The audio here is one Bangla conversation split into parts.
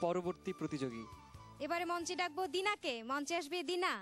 পরবর্তী প্রতিযোগী। এবারে মঞ্চে ডাকবো দিনাকে। মঞ্চে আসবে দিনা।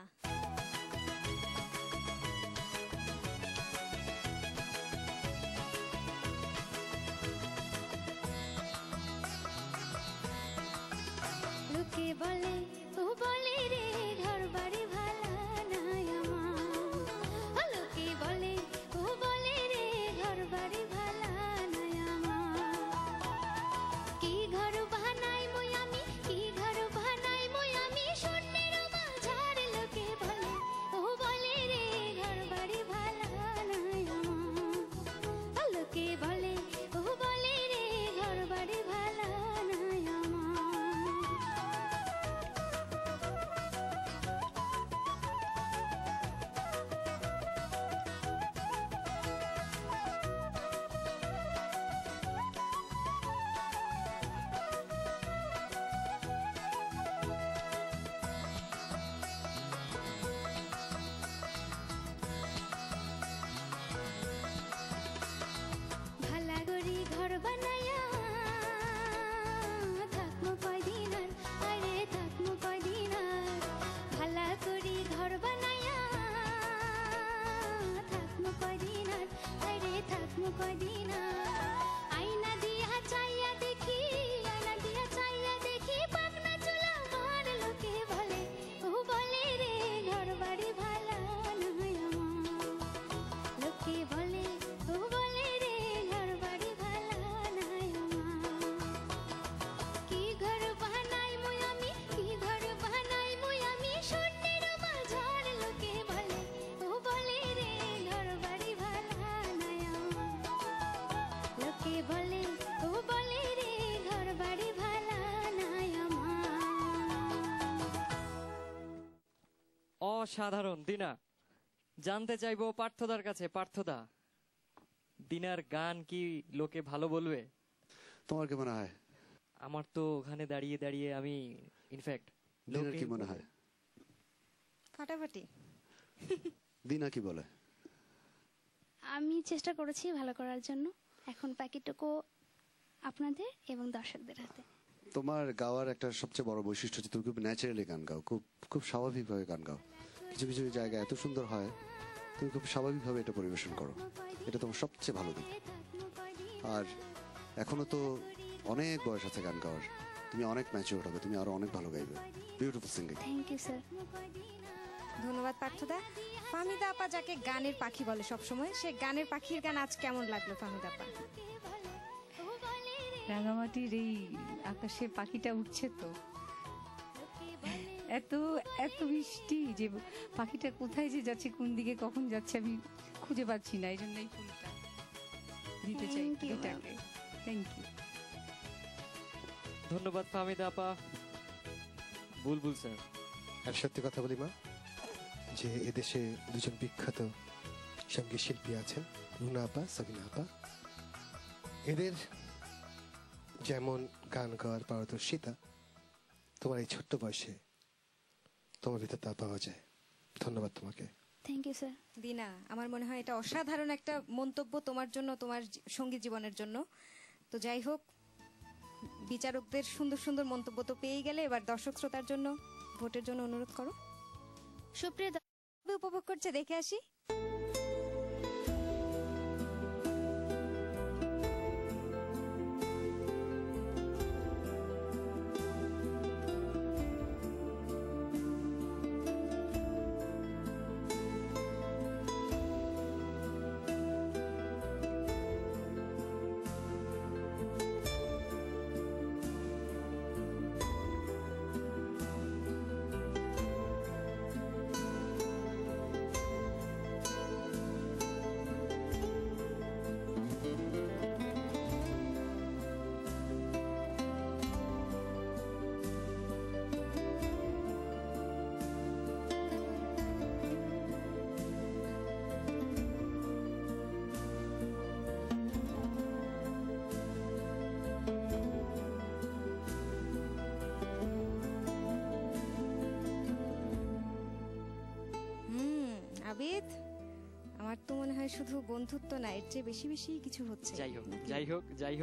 победу. অসাধারণ দিনা। জানতে চাইব পার্থদার কাছে পার্থদা দিনার গান কি লোকে ভালো বলবে? তোমার কি মনে হয়? আমার তো ওখানে দাঁড়িয়ে দাঁড়িয়ে আমি ইনফ্যাক্ট দিনার কি মনে হয়? ফাটাফাটি। দিনা কি বলে? আমি চেষ্টা করেছি ভালো করার জন্য। এখন বাকিটুকু আপনাদের এবং দর্শকদের হাতে। তোমার গাওয়ার একটা সবচেয়ে বড় বৈশিষ্ট্য হচ্ছে তুমি খুব ন্যাচারালি গান গাও খুব খুব স্বাভাবিকভাবে গান গাও। কিছু কিছু জায়গা এত সুন্দর হয় তুমি খুব স্বাভাবিকভাবে এটা পরিবেশন করো। এটা তোমার সবচেয়ে ভালো দিক। আর এখনও তো অনেক বয়স আছে গান গাওয়ার। তুমি অনেক ম্যাচিওর হবে তুমি আরও অনেক ভালো গাইবে। Beautiful singing thank you sir ধন্যবাদ পার্থদা। ফাহমিদা আপা যাকে গানের পাখি বলে সবসময় সে গানের পাখির গান আজ কেমন লাগল ফাহমিদা আপা? রাঙামাটির এই আকাশে পাখিটা উঠছে তো। এত এত মিষ্টি যে পাখিটা কোথায় যে যাচ্ছে কোন দিকে কখন যাচ্ছে আমি খুঁজে পাচ্ছি না এই জন্য এই ফুলটা দিতে চাই. এটাকে। থ্যাংক ইউ ধন্যবাদ ফাহমিদা আপা। বুলবুল স্যার। আর সত্যি কথা বলি মা যে এদেশে দুজন বিখ্যাত সংগীত শিল্পী আছেন রুনা আপা সাবিনা আপা। এদের যেমন গান গাওয়ার পারদর্শিতা তোমার এই ছোট্ট বয়সে তোমার ভিতর তা পাওয়া যায়। ধন্যবাদ তোমাকে। থ্যাংক ইউ স্যার দিনা আমার মনে হয় এটা অসাধারণ একটা মন্তব্য তোমার জন্য তোমার সঙ্গী সংগীত জীবনের জন্য। তো যাই হোক বিচারকদের সুন্দর সুন্দর মন্তব্য তো পেয়ে গেলে এবার দর্শক শ্রোতার জন্য ভোটের জন্য অনুরোধ করো। সুপ্রিয় উপভোগ করছে দেখে আসি। আবিদ আমার তো মনে হয় শুধু বন্ধুত্ব না এর চেয়ে বেশি বেশি কিছু হচ্ছে। যাই হোক যাই হোক যাই হোক।